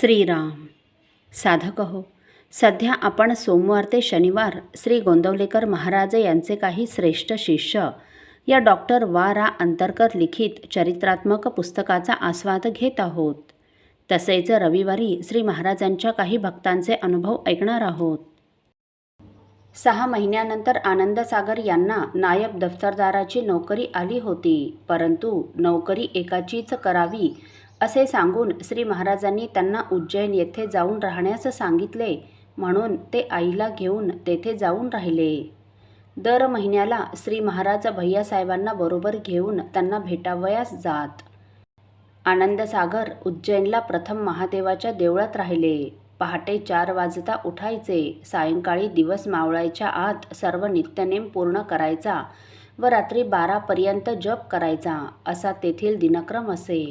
श्रीराम। साधक हो सध्या आपण सोमवार ते शनिवार श्री गोंदवलेकर महाराज यांचे काही श्रेष्ठ शिष्य या डॉक्टर वा. रा. अंतरकर लिखित चरित्रात्मक पुस्तकाचा आस्वाद घेत आहोत. तसेच रविवारी श्री महाराजांच्या काही भक्तांचे अनुभव ऐकणार आहोत. सहा महिन्यानंतर आनंदसागर यांना नायब दफ्तरदाराची नोकरी आली होती परंतु नोकरी एकाचीच करावी असे सांगून श्री महाराजांनी त्यांना उज्जैन येथे जाऊन राहण्यास सांगितले. म्हणून ते आईला घेऊन तेथे जाऊन राहिले. दर महिन्याला श्री महाराज भैयासाहेबांना बरोबर घेऊन त्यांना भेटावयास जात. आनंदसागर उज्जैनला प्रथम महादेवाच्या देवळात राहिले. पहाटे चार वाजता उठायचे. सायंकाळी दिवस मावळायच्या आत सर्व नित्यनेम पूर्ण करायचा व रात्री बारापर्यंत जप करायचा असा तेथील दिनक्रम असे.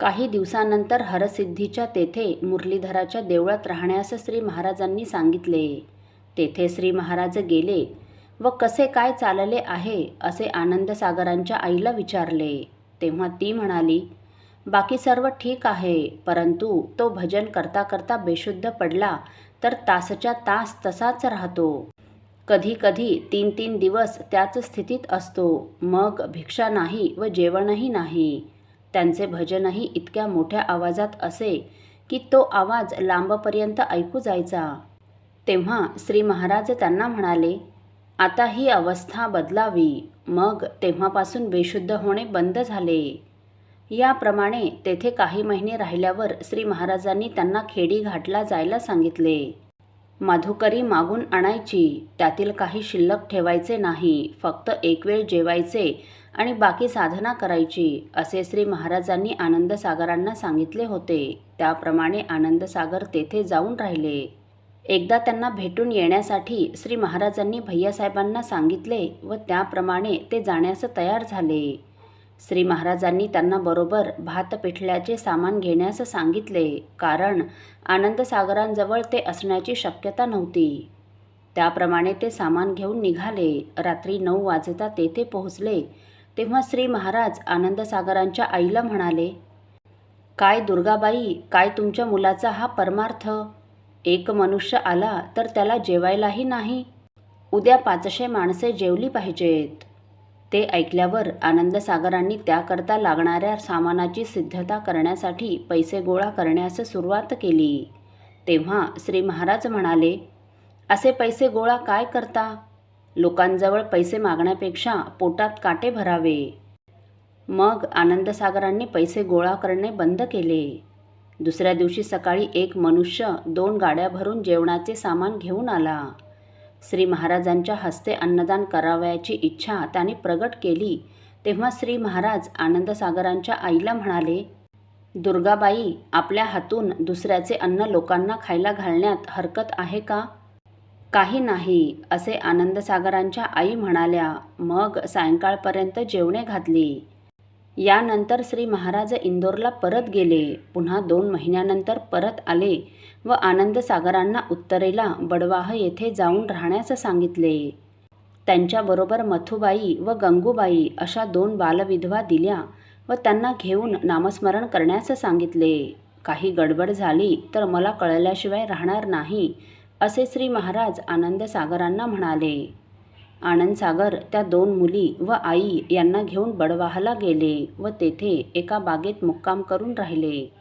काही दिवसानंतर हरसिद्धीच्या तेथे मुरलीधराच्या देवळात राहण्यास श्री महाराजांनी सांगितले. तेथे श्री महाराज गेले व कसे काय चालले आहे असे आनंदसागरांच्या आईला विचारले. तेव्हा ती म्हणाली बाकी सर्व ठीक आहे परंतु तो भजन करता करता बेशुद्ध पडला तर तासच्या तास तसाच राहतो. कधी कधी तीन तीन दिवस त्याच स्थितीत असतो. मग भिक्षा नाही व जेवणही नाही. त्यांचे भजनही इतक्या मोठ्या आवाजात असे की तो आवाज लांबपर्यंत ऐकू जायचा. तेव्हा श्री महाराज त्यांना म्हणाले आता ही अवस्था बदलावी. मग तेव्हापासून बेशुद्ध होणे बंद झाले याप्रमाणे तेथे काही महिने राहिल्यावर श्री महाराजांनी त्यांना खेडी घाटला जायला सांगितले. माधुकरी मागून आणायची. त्यातील काही शिल्लक ठेवायचे नाही. फक्त एक वेळ जेवायचे आणि बाकी साधना करायची असे श्री महाराजांनी आनंदसागरांना सांगितले होते. त्याप्रमाणे आनंदसागर तेथे जाऊन राहिले. एकदा त्यांना भेटून येण्यासाठी श्री महाराजांनी भैयासाहेबांना सांगितले व त्याप्रमाणे ते जाण्यास तयार झाले. श्री महाराजांनी त्यांना बरोबर भात पिठल्याचे सामान घेण्यास सांगितले कारण आनंदसागरांजवळ ते असण्याची शक्यता नव्हती. त्याप्रमाणे ते सामान घेऊन निघाले. रात्री नऊ वाजता तेथे पोहोचले. तेव्हा श्री महाराज आनंदसागरांच्या आईला म्हणाले काय दुर्गाबाई काय तुमच्या मुलाचा हा परमार्थ? एक मनुष्य आला तर त्याला जेवायलाही नाही. उद्या पाचशे माणसे जेवली पाहिजेत. ते ऐकल्यावर आनंदसागरांनी त्याकरता लागणाऱ्या सामानाची सिद्धता करण्यासाठी पैसे गोळा करण्यास सुरुवात केली. तेव्हा श्री महाराज म्हणाले असे पैसे गोळा काय करता? लोकांजवळ पैसे मागण्यापेक्षा पोटात काटे भरावे. मग आनंदसागरांनी पैसे गोळा करणे बंद केले. दुसऱ्या दिवशी सकाळी एक मनुष्य दोन गाड्या भरून जेवणाचे सामान घेऊन आला. श्री महाराजांच्या हस्ते अन्नदान करावयाची इच्छा त्याने प्रगट केली. तेव्हा श्री महाराज आनंदसागरांच्या आईला म्हणाले दुर्गाबाई आपल्या हातून दुसऱ्याचे अन्न लोकांना खायला घालण्यात हरकत आहे का? काही नाही असे आनंदसागरांच्या आई म्हणाल्या. मग सायंकाळपर्यंत जेवणे घातली. यानंतर श्री महाराज इंदोरला परत गेले. पुन्हा दोन महिन्यानंतर परत आले व आनंदसागरांना उत्तरेला बडवाह येथे जाऊन राहण्यास सांगितले. त्यांच्याबरोबर मथुबाई व गंगूबाई अशा दोन बालविधवा दिल्या व त्यांना घेऊन नामस्मरण करण्यास सांगितले. काही गडबड झाली तर मला कळल्याशिवाय राहणार नाही असे श्री महाराज आनंदसागरांना म्हणाले. आनंदसागर त्या दोन मुली व आई यांना घेऊन बडवाहाला गेले व तेथे एका बागेत मुक्काम करून राहिले.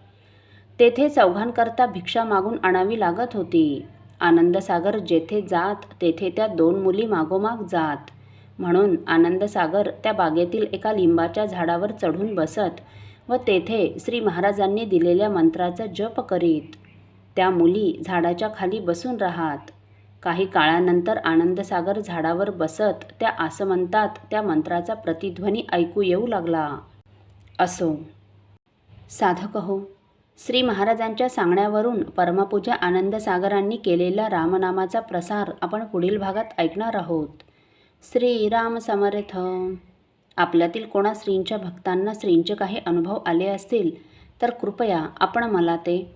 तेथे चौघांकरता भिक्षा मागून आणावी लागत होती. आनंदसागर जेथे जात तेथे त्या दोन मुली मागोमाग जात. म्हणून आनंदसागर त्या बागेतील एका लिंबाच्या झाडावर चढून बसत व तेथे श्री महाराजांनी दिलेल्या मंत्राचा जप करीत. त्या मुली झाडाच्या खाली बसून राहत. काही काळानंतर आनंदसागर झाडावर बसत त्या आसमंतात त्या मंत्राचा प्रतिध्वनी ऐकू येऊ लागला. असो. साधक हो श्री महाराजांच्या सांगण्यावरून परमपूजा आनंदसागरांनी केलेला रामनामाचा प्रसार आपण पुढील भागात ऐकणार आहोत. श्रीराम समर्थ. आपल्यातील कोणा श्रींच्या भक्तांना श्रींचे काही अनुभव आले असतील तर कृपया आपण मला ते